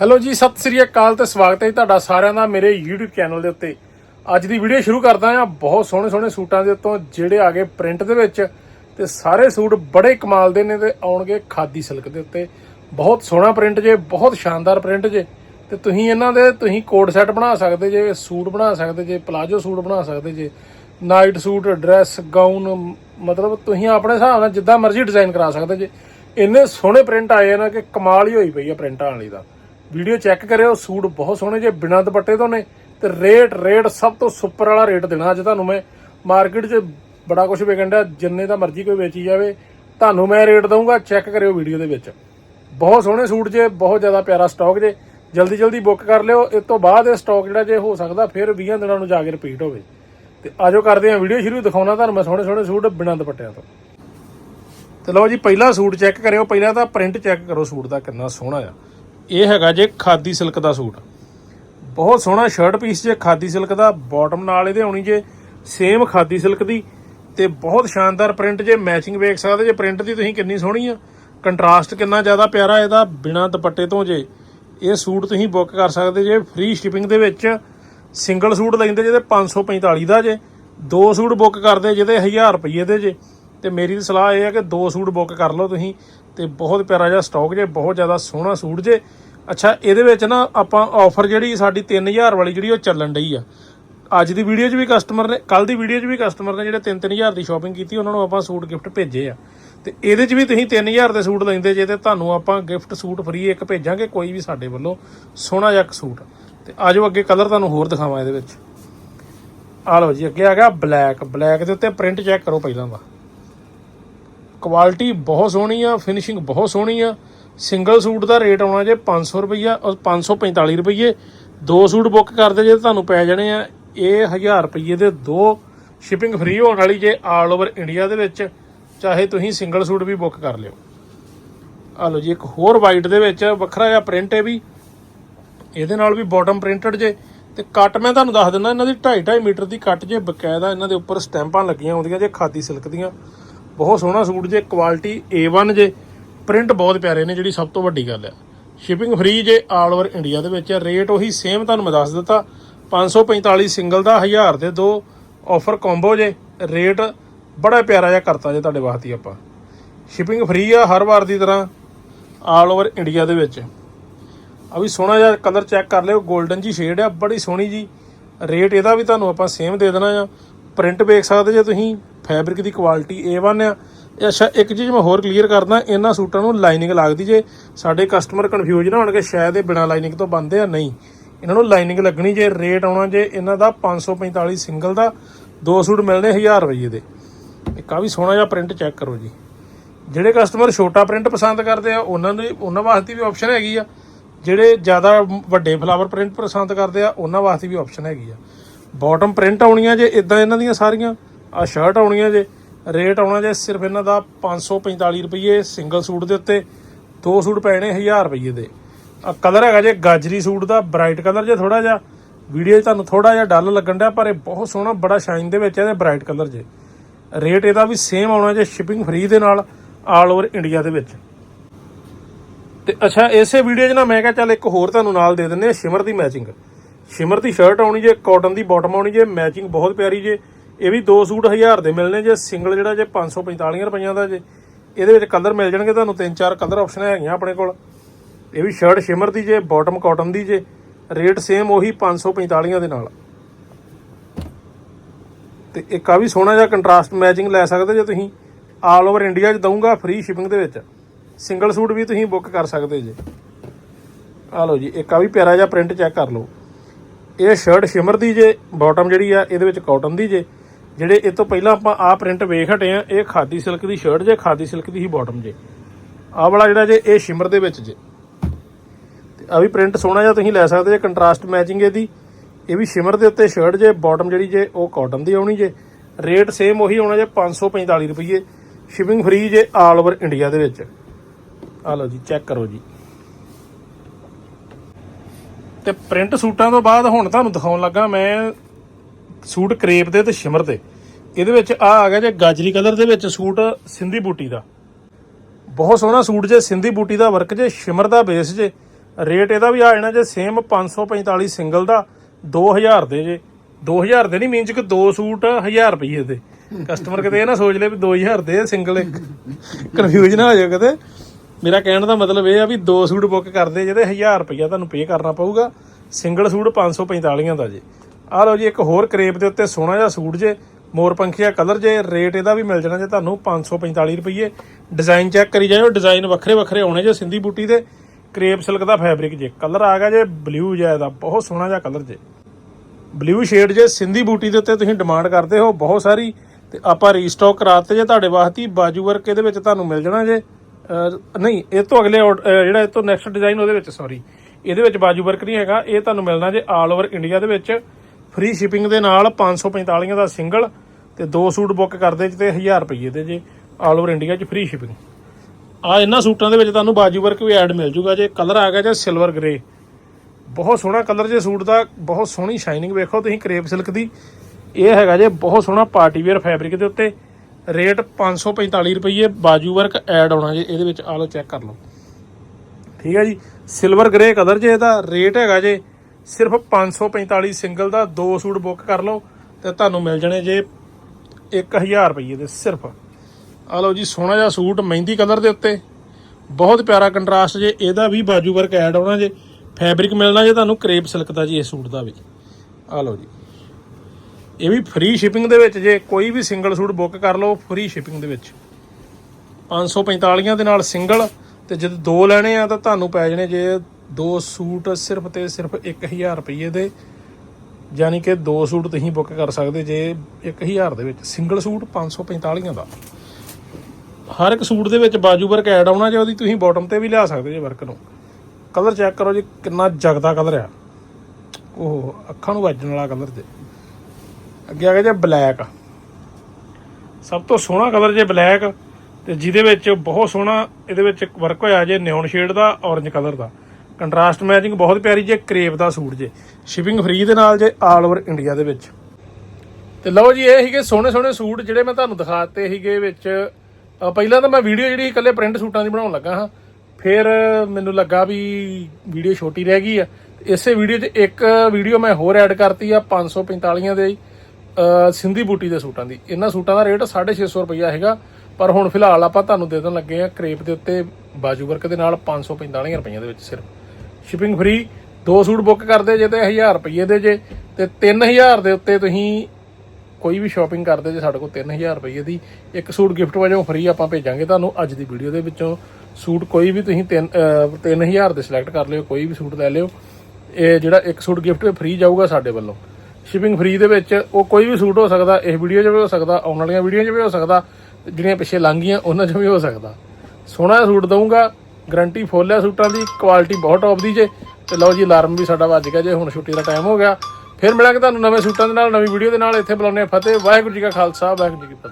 Hello ਜੀ, ਸਤਿ ਸ੍ਰੀ ਅਕਾਲ ਤੇ ਸਵਾਗਤ ਹੈ ਜੀ ਤੁਹਾਡਾ ਸਾਰਿਆਂ ਦਾ ਮੇਰੇ YouTube ਚੈਨਲ ਦੇ ਉੱਤੇ। ਅੱਜ ਦੀ ਵੀਡੀਓ ਸ਼ੁਰੂ ਕਰਦਾ ਹਾਂ। ਬਹੁਤ ਸੋਹਣੇ ਸੋਹਣੇ ਸੂਟਾਂ ਦੇ ਉੱਤੋਂ ਜਿਹੜੇ ਆ ਗਏ ਪ੍ਰਿੰਟ ਦੇ ਵਿੱਚ ਤੇ ਸਾਰੇ ਸੂਟ ਬੜੇ ਕਮਾਲ ਦੇ ਨੇ ਤੇ ਆਉਣਗੇ ਖਾਦੀ ਸਿਲਕ ਦੇ ਉੱਤੇ। ਬਹੁਤ ਸੋਹਣਾ ਪ੍ਰਿੰਟ ਜੇ, ਬਹੁਤ ਸ਼ਾਨਦਾਰ ਪ੍ਰਿੰਟ ਜੇ। ਤੇ ਤੁਸੀਂ ਇਹਨਾਂ ਦੇ, ਤੁਸੀਂ ਕੋਡ ਸੈੱਟ ਬਣਾ ਸਕਦੇ ਜੇ, ਸੂਟ ਬਣਾ ਸਕਦੇ ਜੇ ਪਲਾਜੋ ਸੂਟ ਬਣਾ ਸਕਦੇ J night suit dress gown ਮਤਲਬ ਤੁਸੀਂ ਆਪਣੇ ਹਿਸਾਬ ਨਾਲ ਜਿੱਦਾਂ ਮਰਜ਼ੀ ਡਿਜ਼ਾਈਨ ਕਰਾ ਸਕਦੇ ਜੇ। ਇੰਨੇ ਸੋਹਣੇ ਪ੍ਰਿੰਟ ਆਏ ਨਾ ਕਿ ਕਮਾਲ ਹੀ ਹੋਈ ਪਈ ਆ ਪ੍ਰਿੰਟਾਂ ਵਾਲੀ ਦਾ ਵੀਡੀਓ ਚੈੱਕ ਕਰਿਓ, ਸੂਟ ਬਹੁਤ ਸੋਹਣੇ ਜੇ, ਬਿਨਾਂ ਦੁਪੱਟੇ ਤੋਂ ਨੇ। ਤੇ ਰੇਟ ਰੇਟ ਸਭ ਤੋਂ ਸੁਪਰ ਵਾਲਾ ਰੇਟ ਦੇਣਾ ਅੱਜ ਤੁਹਾਨੂੰ ਮੈਂ। ਮਾਰਕੀਟ 'ਚ ਬੜਾ ਕੁਝ ਵਿਕਣ ਡਿਆ, ਜਿੰਨੇ ਦਾ ਮਰਜ਼ੀ ਕੋਈ ਵੇਚੀ ਜਾਵੇ, ਤੁਹਾਨੂੰ ਮੈਂ ਰੇਟ ਦਊਂਗਾ, ਚੈੱਕ ਕਰਿਓ ਵੀਡੀਓ ਦੇ ਵਿੱਚ। ਬਹੁਤ ਸੋਹਣੇ ਸੂਟ ਜੇ, ਬਹੁਤ ਜ਼ਿਆਦਾ ਪਿਆਰਾ ਸਟਾਕ ਜੇ। ਜਲਦੀ ਜਲਦੀ ਬੁੱਕ ਕਰ ਲਿਓ, ਇਸ ਤੋਂ ਬਾਅਦ ਇਹ ਸਟਾਕ ਜਿਹੜਾ ਜੇ ਹੋ ਸਕਦਾ, ਫਿਰ 20 ਦਿਨਾਂ ਨੂੰ ਜਾ ਕੇ ਰਿਪੀਟ ਹੋਵੇ। ਤੇ ਆਜੋ ਕਰਦੇ ਹਾਂ ਵੀਡੀਓ ਸ਼ੁਰੂ, ਦਿਖਾਉਣਾ ਤੁਹਾਨੂੰ ਮੈਂ ਸੋਹਣੇ ਸੋਹਣੇ ਸੂਟ ਬਿਨਾਂ ਦੁਪੱਟਿਆਂ ਤੋਂ। ਤੇ ਲਓ ਜੀ, ਪਹਿਲਾ ਸੂਟ ਚੈੱਕ ਕਰਿਓ, ਪਹਿਲਾਂ ਤਾਂ ਪ੍ਰਿੰਟ ਚੈੱਕ ਕਰੋ ਸੂਟ ਦਾ ਕਿੰਨਾ ਸੋਹਣਾ ਆ। ਇਹ ਹੈਗਾ ਜੇ ਖਾਦੀ ਸਿਲਕ ਦਾ ਸੂਟ। ਬਹੁਤ ਸੋਹਣਾ ਸ਼ਰਟ ਪੀਸ ਜੇ ਖਾਦੀ ਸਿਲਕ ਦਾ ਬਾਟਮ ਨਾਲ ਇਹਦੇ ਆਉਣੀ ਜੇ ਸੇਮ ਖਾਦੀ ਸਿਲਕ ਦੀ ਤੇ ਬਹੁਤ ਸ਼ਾਨਦਾਰ ਪ੍ਰਿੰਟ ਜੇ ਮੈਚਿੰਗ ਵੇਖ ਸਕਦੇ ਜੇ ਪ੍ਰਿੰਟ ਦੀ ਤੁਸੀਂ ਕਿੰਨੀ ਸੋਹਣੀ ਆ। ਕੰਟਰਾਸਟ ਕਿੰਨਾ ਜ਼ਿਆਦਾ ਪਿਆਰਾ ਇਹਦਾ ਬਿਨਾ ਦੁਪੱਟੇ ਤੋਂ ਜੇ। ਇਹ ਸੂਟ ਤੁਸੀਂ ਬੁੱਕ ਕਰ ਸਕਦੇ ਜੇ ਫ੍ਰੀ ਸ਼ਿਪਿੰਗ ਦੇ ਵਿੱਚ। ਸਿੰਗਲ ਸੂਟ ਲੈਂਦੇ ਜਿਹਦੇ 545 ਦਾ ਜੇ। ਦੋ ਸੂਟ ਬੁੱਕ ਕਰਦੇ ਜਿਹਦੇ 1000 ਰੁਪਏ ਦੇ ਜੇ। ਤੇ ਮੇਰੀ ਤਾਂ ਸਲਾਹ ਇਹ ਹੈ ਕਿ ਦੋ ਸੂਟ ਬੁੱਕ ਕਰ ਲਓ ਤੁਸੀਂ। ਤੇ ਬਹੁਤ ਪਿਆਰਾ ਜਿਹਾ ਸਟਾਕ ਜੇ, ਬਹੁਤ ਜ਼ਿਆਦਾ ਸੋਹਣਾ ਸੂਟ ਜੇ। ਅੱਛਾ, ਇਹਦੇ ਵਿੱਚ ਨਾ ਆਪਾਂ ਆਫਰ ਜਿਹੜੀ ਸਾਡੀ 3000 ਵਾਲੀ ਜਿਹੜੀ ਉਹ ਚੱਲਣ ਡਈ ਆ। ਅੱਜ ਦੀ ਵੀਡੀਓ 'ਚ ਵੀ ਕਸਟਮਰ ਨੇ ਕੱਲ ਦੀ ਵੀਡੀਓ 'ਚ ਵੀ ਕਸਟਮਰ ਨੇ ਜਿਹੜੇ 3-3000 ਦੀ ਸ਼ਾਪਿੰਗ ਕੀਤੀ, ਉਹਨਾਂ ਨੂੰ ਆਪਾਂ ਸੂਟ ਗਿਫਟ ਭੇਜੇ ਆ। ਤੇ ਇਹਦੇ 'ਚ ਵੀ ਤੁਸੀਂ 3000 ਦੇ ਸੂਟ ਲੈਂਦੇ ਜੇ ਤੇ ਤੁਹਾਨੂੰ ਆਪਾਂ ਗਿਫਟ ਸੂਟ ਫ੍ਰੀ ਇੱਕ ਭੇਜਾਂਗੇ, ਕੋਈ ਵੀ ਸਾਡੇ ਵੱਲੋਂ ਸੋਹਣਾ ਜਿਹਾ ਇੱਕ ਸੂਟ। ਤੇ ਆਜੋ ਅੱਗੇ ਕਲਰ ਤੁਹਾਨੂੰ ਹੋਰ ਦਿਖਾਵਾਂ ਇਹਦੇ ਵਿੱਚ। ਆ ਲਓ ਜੀ, ਅੱਗੇ ਆ ਗਿਆ ਬਲੈਕ ਬਲੈਕ ਦੇ ਉੱਤੇ ਪ੍ਰਿੰਟ ਚੈੱਕ ਕਰੋ ਪਹਿਲਾਂ ਦਾ। ਕੁਆਲਿਟੀ ਬਹੁਤ ਸੋਹਣੀ ਆ ਫਿਨਿਸ਼ਿੰਗ ਬਹੁਤ ਸੋਹਣੀ ਆ। ਸਿੰਗਲ ਸੂਟ ਦਾ ਰੇਟ ਆਉਣਾ ਜੇ 500 ਰੁਪਈਆ ਔਰ 545 ਰੁਪਈਏ। ਦੋ ਸੂਟ ਬੁੱਕ ਕਰਦੇ ਜੇ ਤੁਹਾਨੂੰ ਪੈ ਜਾਣੇ ਆ। ਇਹ 1000 ਰੁਪਈਏ ਦੇ ਦੋ ਸ਼ਿਪਿੰਗ ਫ੍ਰੀ ਹੋਣ ਵਾਲੀ ਜੇ ਆਲ ਓਵਰ ਇੰਡੀਆ ਦੇ ਵਿੱਚ, ਚਾਹੇ ਤੁਸੀਂ ਸਿੰਗਲ ਸੂਟ ਵੀ ਬੁੱਕ ਕਰ ਲਿਓ। ਆ ਲਓ ਜੀ, ਇੱਕ ਹੋਰ ਵਾਈਟ ਦੇ ਵਿੱਚ ਵੱਖਰਾ ਜਿਹਾ ਪ੍ਰਿੰਟ ਹੈ ਵੀ। ਇਹਦੇ ਨਾਲ ਵੀ ਬਾਟਮ ਪ੍ਰਿੰਟਡ ਜੇ। ਤੇ ਕੱਟ ਮੈਂ ਤੁਹਾਨੂੰ ਦੱਸ ਦਿੰਦਾ, ਇਹਨਾਂ ਦੀ 2.5 2.5 ਮੀਟਰ ਦੀ ਕੱਟ ਜੇ, ਬਕਾਇਦਾ ਇਹਨਾਂ ਦੇ ਉੱਪਰ ਸਟੈਂਪਾਂ ਲੱਗੀਆਂ ਹੁੰਦੀਆਂ ਜੇ, ਖਾਦੀ ਸਿਲਕ ਦੀਆਂ। ਬਹੁਤ ਸੋਹਣਾ ਸੂਟ ਜੇ ਕੁਆਲਿਟੀ A1 ਜੇ। ਪ੍ਰਿੰਟ ਬਹੁਤ ਪਿਆਰੇ ਨੇ, ਜਿਹੜੀ ਸਭ ਤੋਂ ਵੱਡੀ ਗੱਲ ਹੈ ਸ਼ਿਪਿੰਗ ਫ੍ਰੀ ਜੇ ਆਲ ਓਵਰ ਇੰਡੀਆ ਦੇ ਵਿੱਚ ਰੇਟ ਉਹੀ ਸੇਮ ਤੁਹਾਨੂੰ ਮੈਂ ਦੱਸ ਦਿੱਤਾ। 545 ਸਿੰਗਲ ਦਾ 1000 ਦੇ ਦੋ ਆਫਰ ਕੰਬੋ ਜੇ। ਰੇਟ ਬੜਾ ਪਿਆਰਾ ਜਿਹਾ ਕਰਤਾ ਜੇ ਤੁਹਾਡੇ ਵਾਸਤੇ ਆਪਾਂ। ਸ਼ਿਪਿੰਗ ਫ੍ਰੀ ਆ ਹਰ ਵਾਰ ਦੀ ਤਰ੍ਹਾਂ ਆਲ ਓਵਰ ਇੰਡੀਆ ਦੇ ਵਿੱਚ। ਆ ਵੀ ਸੋਹਣਾ ਜਿਹਾ ਕਲਰ ਚੈੱਕ ਕਰ ਲਿਓ 골ਡਨ ਜੀ ਸ਼ੇਡ ਆ, ਬੜੀ ਸੋਹਣੀ ਜੀ। ਰੇਟ ਇਹਦਾ ਵੀ ਤੁਹਾਨੂੰ ਆਪਾਂ ਸੇਮ ਦੇ ਦੇਣਾ ਆ। ਪ੍ਰਿੰਟ ਵੇਖ ਸਕਦੇ ਜੇ ਤੁਸੀਂ। ਫੈਬਰਿਕ ਦੀ ਕੁਆਲਿਟੀ A1 ਆ। ਇਹ ਅੱਛਾ, ਇੱਕ ਚੀਜ਼ ਮੈਂ ਹੋਰ ਕਲੀਅਰ ਕਰਦਾ, ਇਹਨਾਂ ਸੂਟਾਂ ਨੂੰ ਲਾਈਨਿੰਗ ਲੱਗਦੀ ਜੇ। ਸਾਡੇ ਕਸਟਮਰ ਕਨਫਿਊਜ਼ ਨਾ ਹੋਣਗੇ, ਸ਼ਾਇਦ ਇਹ ਬਿਨਾ ਲਾਈਨਿੰਗ ਤੋਂ ਬੰਦੇ ਆ, ਨਹੀਂ। ਇਹਨਾਂ ਨੂੰ ਲਾਈਨਿੰਗ ਲੱਗਣੀ ਜੇ ਰੇਟ ਆਉਣਾ ਜੇ, ਇਹਨਾਂ ਦਾ 545 ਸਿੰਗਲ ਦਾ, ਦੋ ਸੂਟ ਮਿਲਣੇ 1000 ਰੁਪਏ ਦੇ। ਇੱਕ ਆ ਵੀ ਸੋਹਣਾ ਜਿਹਾ ਪ੍ਰਿੰਟ ਚੈੱਕ ਕਰੋ ਜੀ। ਜਿਹੜੇ ਕਸਟਮਰ ਛੋਟਾ ਪ੍ਰਿੰਟ ਪਸੰਦ ਕਰਦੇ ਆ, ਉਹਨਾਂ ਨੂੰ ਉਹਨਾਂ ਵਾਸਤੇ ਵੀ ਆਪਸ਼ਨ ਹੈਗੀ ਆ। ਜਿਹੜੇ ਜ਼ਿਆਦਾ ਵੱਡੇ ਫਲਾਵਰ ਪ੍ਰਿੰਟ ਪਸੰਦ ਕਰਦੇ ਆ, ਉਹਨਾਂ ਵਾਸਤੇ ਵੀ ਆਪਸ਼ਨ ਹੈਗੀ ਆ। ਬਾਟਮ ਪ੍ਰਿੰਟ ਆਉਣੀਆਂ ਜੇ ਇਦਾਂ ਇਹਨਾਂ ਦੀਆਂ ਸਾਰੀਆਂ। ਆ ਸ਼ਰਟ ਆਉਣੀ ਹੈ ਜੇ ਰੇਟ ਆਉਣਾ ਜੇ ਸਿਰਫ ਇਹਨਾਂ ਦਾ 545 ਰੁਪਏ ਸਿੰਗਲ ਸੂਟ ਦੇ ਉੱਤੇ, ਦੋ ਸੂਟ ਪੈਣੇ 1000 ਰੁਪਏ ਦੇ। ਆ ਕਲਰ ਹੈਗਾ ਜੇ ਗਾਜਰੀ ਸੂਟ ਦਾ ਬ੍ਰਾਈਟ ਕਲਰ ਜੇ ਥੋੜਾ ਜਿਹਾ, ਵੀਡੀਓ 'ਚ ਤੁਹਾਨੂੰ ਥੋੜਾ ਜਿਹਾ ਡੱਲ ਲੱਗਣ ਡਿਆ, ਪਰ ਇਹ ਬਹੁਤ ਸੋਹਣਾ, ਬੜਾ ਸ਼ਾਈਨ ਦੇ ਵਿੱਚ ਇਹਦੇ ਬ੍ਰਾਈਟ ਕਲਰ ਜੇ। ਰੇਟ ਇਹਦਾ ਵੀ ਸੇਮ ਆਉਣਾ ਜੇ ਸ਼ਿਪਿੰਗ ਫ੍ਰੀ ਦੇ ਨਾਲ ਆਲ ਓਵਰ ਇੰਡੀਆ ਦੇ ਵਿੱਚ। ਤੇ ਅੱਛਾ, ਇਸੇ ਵੀਡੀਓ 'ਚ ਨਾ ਮੈਂ ਕਿਹਾ ਚੱਲ ਇੱਕ ਹੋਰ ਤੁਹਾਨੂੰ ਨਾਲ ਦੇ ਦਿੰਦੇ ਆ ਸ਼ਿਮਰ ਦੀ ਮੈਚਿੰਗ ਸ਼ਿਮਰ ਦੀ ਸ਼ਰਟ ਆਉਣੀ ਜੇ ਕਾਟਨ ਦੀ ਬਾਟਮ ਆਉਣੀ ਜੇ ਮੈਚਿੰਗ ਬਹੁਤ ਪਿਆਰੀ ਜੇ। ਇਹ ਵੀ ਦੋ ਸੂਟ 1000 ਦੇ ਮਿਲਣੇ ਜੇ, ਸਿੰਗਲ ਜਿਹੜਾ ਜੇ 545 ਰੁਪਈਆਂ ਦਾ ਜੇ। ਇਹਦੇ ਵਿੱਚ ਕਲਰ ਮਿਲ ਜਾਣਗੇ ਤੁਹਾਨੂੰ, ਤਿੰਨ ਚਾਰ ਕਲਰ ਆਪਸ਼ਨ ਹੈਗੀਆਂ ਆਪਣੇ ਕੋਲ। ਇਹ ਵੀ ਸ਼ਰਟ ਸ਼ਿਮਰ ਦੀ ਜੇ ਬਾਟਮ ਕਾਟਨ ਦੀ ਜੇ ਰੇਟ ਸੇਮ ਉਹੀ 545 ਦੇ ਨਾਲ। ਤੇ ਇੱਕ ਆ ਵੀ ਸੋਹਣਾ ਜਿਹਾ ਕੰਟਰਾਸਟ ਮੈਚਿੰਗ ਲੈ ਸਕਦੇ ਜੇ ਤੁਸੀਂ। ਆਲ ਓਵਰ ਇੰਡੀਆ 'ਚ ਦਊਂਗਾ ਫ੍ਰੀ ਸ਼ਿਪਿੰਗ ਦੇ ਵਿੱਚ। ਸਿੰਗਲ ਸੂਟ ਵੀ ਤੁਸੀਂ ਬੁੱਕ ਕਰ ਸਕਦੇ ਜੇ। ਆ ਲਓ ਜੀ, ਇੱਕ ਆ ਵੀ ਪਿਆਰਾ ਜਿਹਾ ਪ੍ਰਿੰਟ ਚੈੱਕ ਕਰ ਲਓ। ਇਹ ਸ਼ਰਟ ਸ਼ਿਮਰ ਦੀ ਜੇ ਬਾਟਮ ਜਿਹੜੀ ਆ, ਇਹਦੇ ਵਿੱਚ ਕਾਟਨ ਦੀ ਜੇ। ਜਿਹੜੇ ਇਹ ਤੋਂ ਪਹਿਲਾਂ ਆਪਾਂ ਆ ਪ੍ਰਿੰਟ ਵੇਖ ਹਟੇ ਆ, ਇਹ ਖਾਦੀ ਸਿਲਕ ਦੀ ਸ਼ਰਟ ਜੇ, ਖਾਦੀ ਸਿਲਕ ਦੀ ਹੀ ਬਾਟਮ ਜੇ। ਆਹ ਵਾਲਾ ਜਿਹੜਾ ਜੇ, ਇਹ ਸ਼ਿਮਰ ਦੇ ਵਿੱਚ ਜੇ। ਤੇ ਆ ਵੀ ਪ੍ਰਿੰਟ ਸੋਹਣਾ ਜਿਹਾ ਤੁਸੀਂ ਲੈ ਸਕਦੇ ਜੇ ਕੰਟਰਾਸਟ ਮੈਚਿੰਗ ਇਹਦੀ। ਇਹ ਵੀ ਸ਼ਿਮਰ ਦੇ ਉੱਤੇ ਸ਼ਰਟ ਜੇ ਬਾਟਮ ਜਿਹੜੀ ਜੇ, ਉਹ ਕਾਟਨ ਦੀ ਆਉਣੀ ਜੇ। ਰੇਟ ਸੇਮ ਉਹੀ ਆਉਣਾ ਜੇ 545 ਰੁਪਏ ਸ਼ਿਪਿੰਗ ਫ੍ਰੀ ਜੇ ਆਲ ਓਵਰ ਇੰਡੀਆ ਦੇ ਵਿੱਚ। ਆ ਲਓ ਜੀ ਚੈੱਕ ਕਰੋ ਜੀ। ਤੇ ਪ੍ਰਿੰਟ ਸੂਟਾਂ ਤੋਂ ਬਾਅਦ ਹੁਣ ਤੁਹਾਨੂੰ ਦਿਖਾਉਣ ਲੱਗਾ ਮੈਂ ਸੂਟ ਕਰੇਪ ਦੇ ਤੇ ਸ਼ਿਮਰ ਦੇ। ਇਹਦੇ ਵਿੱਚ ਆ ਆ ਗਿਆ ਜੇ ਗਾਜਰੀ ਕਲਰ ਦੇ ਵਿੱਚ ਸੂਟ ਸਿੰਧੀ ਬੂਟੀ ਦਾ। ਬਹੁਤ ਸੋਹਣਾ ਸੂਟ ਜੇ, ਸਿੰਧੀ ਬੂਟੀ ਦਾ ਵਰਕ ਜੇ, ਸ਼ਿਮਰ ਦਾ ਬੇਸ ਜੇ। ਰੇਟ ਇਹਦਾ ਵੀ ਆ ਜਾਣਾ ਜੇ ਸੇਮ 545 ਸਿੰਗਲ ਦਾ 2000 ਦੇ ਜੇ। 2000 ਦੇ ਨਹੀਂ ਮੀਨਸ ਕਿ ਦੋ ਸੂਟ 1000 ਰੁਪਏ ਦੇ। ਕਸਟਮਰ ਕਿਤੇ ਇਹ ਨਾ ਸੋਚ ਲੇ ਵੀ 2000 ਦੇ ਸਿੰਗਲ ਇੱਕ। ਕਨਫਿਊਜ਼ ਨਾ ਹੋ ਜਾਵੇ ਕਿਤੇ। ਮੇਰਾ ਕਹਿਣ ਦਾ ਮਤਲਬ ਇਹ ਆ ਵੀ ਦੋ ਸੂਟ ਬੁੱਕ ਕਰਦੇ ਜਿਹਦੇ 1000 ਰੁਪਇਆ ਤੁਹਾਨੂੰ ਪੇ ਕਰਨਾ ਪਊਗਾ। ਸਿੰਗਲ ਸੂਟ 545 ਦਾ ਜੇ। ਆਹ ਲਓ ਜੀ, ਇੱਕ ਹੋਰ ਕਰੇਪ ਦੇ ਉੱਤੇ ਸੋਹਣਾ ਜਿਹਾ ਸੂਟ ਜੇ, ਮੋਰ ਪੰਖੀਆ ਕਲਰ ਜੇ, ਰੇਟ ਇਹਦਾ ਵੀ ਮਿਲ ਜਾਣਾ ਜੇ ਤੁਹਾਨੂੰ 545 ਰੁਪਏ ਡਿਜ਼ਾਈਨ ਚੈੱਕ ਕਰੀ ਜਾਇਓ, ਡਿਜ਼ਾਈਨ ਵੱਖਰੇ ਵੱਖਰੇ ਆਉਣੇ ਜੇ ਸਿੰਧੀ ਬੂਟੀ ਦੇ। ਕਰੇਪ ਸਿਲਕ ਦਾ ਫੈਬਰਿਕ ਜੇ, ਕਲਰ ਆ ਗਿਆ ਜੇ ਬਲੂ ਜਿਹਾ ਇਹਦਾ, ਬਹੁਤ ਸੋਹਣਾ ਜਿਹਾ ਕਲਰ ਜੇ। ਬਲੂ ਸ਼ੇਡ ਜੇ, ਸਿੰਧੀ ਬੂਟੀ ਦੇ ਉੱਤੇ ਤੁਸੀਂ ਡਿਮਾਂਡ ਕਰਦੇ ਹੋ ਬਹੁਤ ਸਾਰੀ। ਤੇ ਆਪਾਂ ਰੀਸਟਾਕ ਕਰਾਤੇ ਜੇ ਤੁਹਾਡੇ ਵਾਸਤੇ, ਬਾਜੂ ਵਰਕ ਇਹਦੇ ਵਿੱਚ ਤੁਹਾਨੂੰ ਮਿਲ ਜਾਣਾ ਜੇ। ਨਹੀਂ, ਇਹ ਤੋਂ ਅਗਲੇ ਆਰਡ- ਜਿਹੜਾ ਇਹ ਤੋਂ ਨੈਕਸਟ ਡਿਜ਼ਾਈਨ ਉਹਦੇ ਵਿੱਚ ਸੌਰੀ ਇਹਦੇ ਵਿੱਚ ਬਾਜੂ ਵਰਕ ਨਹੀਂ ਹੈਗਾ, ਇਹ ਤੁਹਾਨੂੰ ਮਿਲਣਾ ਜੇ ਆਲ ਓਵਰ ਇੰਡੀਆ ਦੇ ਵਿੱਚ। ਫ੍ਰੀ ਸ਼ਿਪਿੰਗ ਦੇ ਨਾਲ 545 ਦਾ ਸਿੰਗਲ ਤੇ ਦੋ ਸੂਟ ਬੁੱਕ ਕਰਦੇ ਜੇ ਤੇ 1000 ਰੁਪਏ ਦੇ ਜੇ ਆਲ ਓਵਰ ਇੰਡੀਆ 'ਚ ਫ੍ਰੀ ਸ਼ਿਪਿੰਗ। ਆ ਇਹਨਾਂ ਸੂਟਾਂ ਦੇ ਵਿੱਚ ਤੁਹਾਨੂੰ ਬਾਜੂ ਵਰਕ ਵੀ ਐਡ ਮਿਲ ਜੂਗਾ ਜੇ, ਕਲਰ ਆ ਗਿਆ ਜੇ ਸਿਲਵਰ ਗ੍ਰੇ। ਬਹੁਤ ਸੋਹਣਾ ਕਲਰ ਜੇ ਸੂਟ ਦਾ, ਬਹੁਤ ਸੋਹਣੀ ਸ਼ਾਈਨਿੰਗ ਵੇਖੋ ਤੁਸੀਂ ਕਰੇਪ ਸਿਲਕ ਦੀ। ਇਹ ਹੈਗਾ ਜੇ ਬਹੁਤ ਸੋਹਣਾ ਪਾਰਟੀ ਵੇਅਰ ਫੈਬਰਿਕ ਦੇ ਉੱਤੇ। ਰੇਟ 545 ਰੁਪਏ ਬਾਜੂ ਵਰਕ ਐਡ ਆਉਣਾ ਜੇ, ਇਹਦੇ ਵਿੱਚ ਆ ਲਓ ਚੈੱਕ ਕਰ ਲਓ। ਠੀਕ ਹੈ ਜੀ, ਸਿਲਵਰ ਗ੍ਰੇ ਕਲਰ ਜੇ ਇਹਦਾ, ਰੇਟ ਹੈਗਾ ਜੇ ਸਿਰਫ 545 ਸਿੰਗਲ ਦਾ ਦੋ ਸੂਟ ਬੁੱਕ ਕਰ ਲਓ ਤੇ ਤੁਹਾਨੂੰ ਮਿਲ ਜਾਣੇ ਜੇ 1000 ਰੁਪਏ ਦੇ ਸਿਰਫ। ਆ ਲਓ ਜੀ, ਸੋਹਣਾ ਜਿਹਾ ਸੂਟ, ਮਹਿੰਦੀ ਕਲਰ ਦੇ ਉੱਤੇ। ਬਹੁਤ ਪਿਆਰਾ ਕੰਟਰਾਸਟ ਜੇ, ਇਹਦਾ ਵੀ ਬਾਜੂ ਵਰਕ ਐਡ ਆਉਣਾ ਜੇ। ਫੈਬਰਿਕ ਮਿਲਣਾ ਜੇ ਤੁਹਾਨੂੰ ਕਰੇਪ ਸਿਲਕ ਦਾ ਜੀ ਇਹ ਸੂਟ ਦਾ ਵੀ। ਆ ਲਓ ਜੀ। ਇਹ ਵੀ ਫ੍ਰੀ ਸ਼ਿਪਿੰਗ ਦੇ ਵਿੱਚ ਜੇ ਕੋਈ ਵੀ ਸਿੰਗਲ ਸੂਟ ਬੁੱਕ ਕਰ ਲਓ ਫ੍ਰੀ ਸ਼ਿਪਿੰਗ ਦੇ ਵਿੱਚ। 545 ਦੇ ਨਾਲ ਸਿੰਗਲ ਤੇ ਜਦ ਦੋ ਲੈਣੇ ਆ ਤਾਂ ਤੁਹਾਨੂੰ ਪੈ ਜਾਣੇ ਜੇ ਦੋ ਸੂਟ ਸਿਰਫ ਤੇ ਸਿਰਫ 1000 ਰੁਪਏ ਦੇ, ਯਾਨੀ ਕਿ ਦੋ ਸੂਟ ਤੁਸੀਂ ਬੁੱਕ ਕਰ ਸਕਦੇ ਜੇ 1000 ਦੇ ਵਿੱਚ। ਸਿੰਗਲ ਸੂਟ 545 ਦਾ। ਹਰ ਇੱਕ ਸੂਟ ਦੇ ਵਿੱਚ ਬਾਜੂ ਵਰਕ ਐਡ ਆਉਣਾ ਜੇ ਉਹਦੀ ਤੁਸੀਂ ਬਾਟਮ ਤੇ ਵੀ ਲਿਆ ਸਕਦੇ ਜੇ ਵਰਕ ਨੂੰ। ਕਲਰ ਚੈੱਕ ਕਰੋ ਜੀ ਕਿੰਨਾ ਜਗਦਾ ਕਲਰ ਆ। ਉਹ ਅੱਖਾਂ ਨੂੰ ਵੱਜਣ ਵਾਲਾ ਕਲਰ ਜੇ। ਅੱਗੇ ਆ ਗਿਆ ਜੇ ਬਲੈਕ ਸਭ ਤੋਂ ਸੋਹਣਾ ਕਲਰ ਜੇ ਬਲੈਕ ਤੇ ਜਿਹਦੇ ਵਿੱਚ ਬਹੁਤ ਸੋਹਣਾ ਇਹਦੇ ਵਿੱਚ ਵਰਕ ਹੋਇਆ ਜੇ ਨਿਓਨ ਸ਼ੇਡ ਦਾ ਔਰੇਂਜ ਕਲਰ ਦਾ। ਕੰਟਰਾਸਟ ਮੈਚਿੰਗ ਬਹੁਤ ਪਿਆਰੀ ਜੇ ਕਰੇਪ ਦਾ ਸੂਟ ਜੇ। ਸ਼ਿਪਿੰਗ ਫ੍ਰੀ ਦੇ ਨਾਲ ਜੇ ਆਲ ਓਵਰ ਇੰਡੀਆ ਦੇ ਵਿੱਚ। ਤੇ ਲਓ ਜੀ, ਇਹ ਸੀਗੇ ਸੋਹਣੇ ਸੋਹਣੇ ਸੂਟ ਜਿਹੜੇ ਮੈਂ ਤੁਹਾਨੂੰ ਦਿਖਾਤੇ ਸੀਗੇ ਵਿੱਚ। ਪਹਿਲਾਂ ਤਾਂ ਮੈਂ ਵੀਡੀਓ ਜਿਹੜੀ ਇਕੱਲੇ ਪ੍ਰਿੰਟ ਸੂਟਾਂ ਦੀ ਬਣਾਉਣ ਲੱਗਾ ਹਾਂ। ਫਿਰ ਮੈਨੂੰ ਲੱਗਾ ਵੀ ਵੀਡੀਓ ਛੋਟੀ ਰਹਿ ਗਈ ਆ। ਇਸੇ ਵੀਡੀਓ 'ਚ ਇੱਕ ਵੀਡੀਓ ਮੈਂ ਹੋਰ ਐਡ ਕਰਤੀ ਆ 545 ਦੇ ਸਿੰਧੀ ਬੂਟੀ ਦੇ ਸੂਟਾਂ ਦੀ। ਇਹਨਾਂ ਸੂਟਾਂ ਦਾ ਰੇਟ 650 ਰੁਪਈਆ ਹੈਗਾ। ਪਰ ਹੁਣ ਫਿਲਹਾਲ ਆਪਾਂ ਤੁਹਾਨੂੰ ਦੇ ਦੇਣ ਲੱਗੇ ਆ ਕਰੇਪ ਦੇ ਉੱਤੇ ਬਾਜੂ ਵਰਕ ਦੇ ਨਾਲ 545 ਰੁਪਈਆ ਦੇ ਵਿੱਚ ਸਿਰਫ। ਸ਼ਿਪਿੰਗ ਫ੍ਰੀ ਦੋ ਸੂਟ ਬੁੱਕ ਕਰਦੇ ਜੇ ਤੇ 1000 ਰੁਪਏ ਦੇ ਜੇ, ਤੇ 3000 ਦੇ ਉੱਤੇ ਤੁਸੀਂ ਕੋਈ ਵੀ ਸ਼ਾਪਿੰਗ ਕਰਦੇ ਜੇ, ਸਾਡੇ ਕੋਲ 3000 ਰੁਪਏ ਦੀ ਇੱਕ ਸੂਟ ਗਿਫਟ ਵਜੋਂ ਫ੍ਰੀ ਆਪਾਂ ਭੇਜਾਂਗੇ ਤੁਹਾਨੂੰ ਅੱਜ ਦੀ ਵੀਡੀਓ ਦੇ ਵਿੱਚੋਂ। ਸੂਟ ਕੋਈ ਵੀ ਤੁਸੀਂ 3 3000 ਦੇ ਸਿਲੈਕਟ ਕਰ ਲਿਓ, ਕੋਈ ਵੀ ਸੂਟ ਲੈ ਲਿਓ। ਇਹ ਜਿਹੜਾ ਇੱਕ ਸੂਟ ਗਿਫਟ ਫ੍ਰੀ ਜਾਊਗਾ ਸਾਡੇ ਵੱਲੋਂ। ਸ਼ਿਪਿੰਗ ਫ੍ਰੀ ਦੇ ਵਿੱਚ ਉਹ ਕੋਈ ਵੀ ਸੂਟ ਹੋ ਸਕਦਾ, ਇਸ ਵੀਡੀਓ 'ਚ ਵੀ ਹੋ ਸਕਦਾ, ਆਉਣ ਵਾਲੀਆਂ ਵੀਡੀਓ 'ਚ ਵੀ ਹੋ ਸਕਦਾ, ਜਿਹੜੀਆਂ ਪਿੱਛੇ ਲੰਘੀਆਂ ਉਹਨਾਂ 'ਚ ਵੀ ਹੋ ਸਕਦਾ। ਸੋਹਣਾ ਸੂਟ ਦਊਂਗਾ ਗਰੰਟੀ ਫੁੱਲ ਹੈ ਸੂਟਾਂ ਦੀ ਕੁਆਲਿਟੀ ਬਹੁਤ ਟੌਪ ਦੀ ਜੇ। ਤੇ ਲਓ ਜੀ ਅਲਾਰਮ ਵੀ ਸਾਡਾ ਵੱਜ ਗਿਆ ਜੇ, ਹੁਣ ਛੁੱਟੀ ਦਾ ਟਾਈਮ ਹੋ ਗਿਆ। ਫਿਰ ਮਿਲਾਂਗੇ ਤੁਹਾਨੂੰ ਨਵੇਂ ਸੂਟਾਂ ਦੇ ਨਾਲ, ਨਵੀਂ ਵੀਡੀਓ ਦੇ ਨਾਲ। ਇੱਥੇ ਬੁਲਾਉਂਦੇ ਆ ਫਤਿਹ, ਵਾਹਿਗੁਰੂ ਜੀ ਕਾ ਖਾਲਸਾ, ਵਾਹਿਗੁਰੂ ਜੀ ਕੀ ਫਤਿਹ।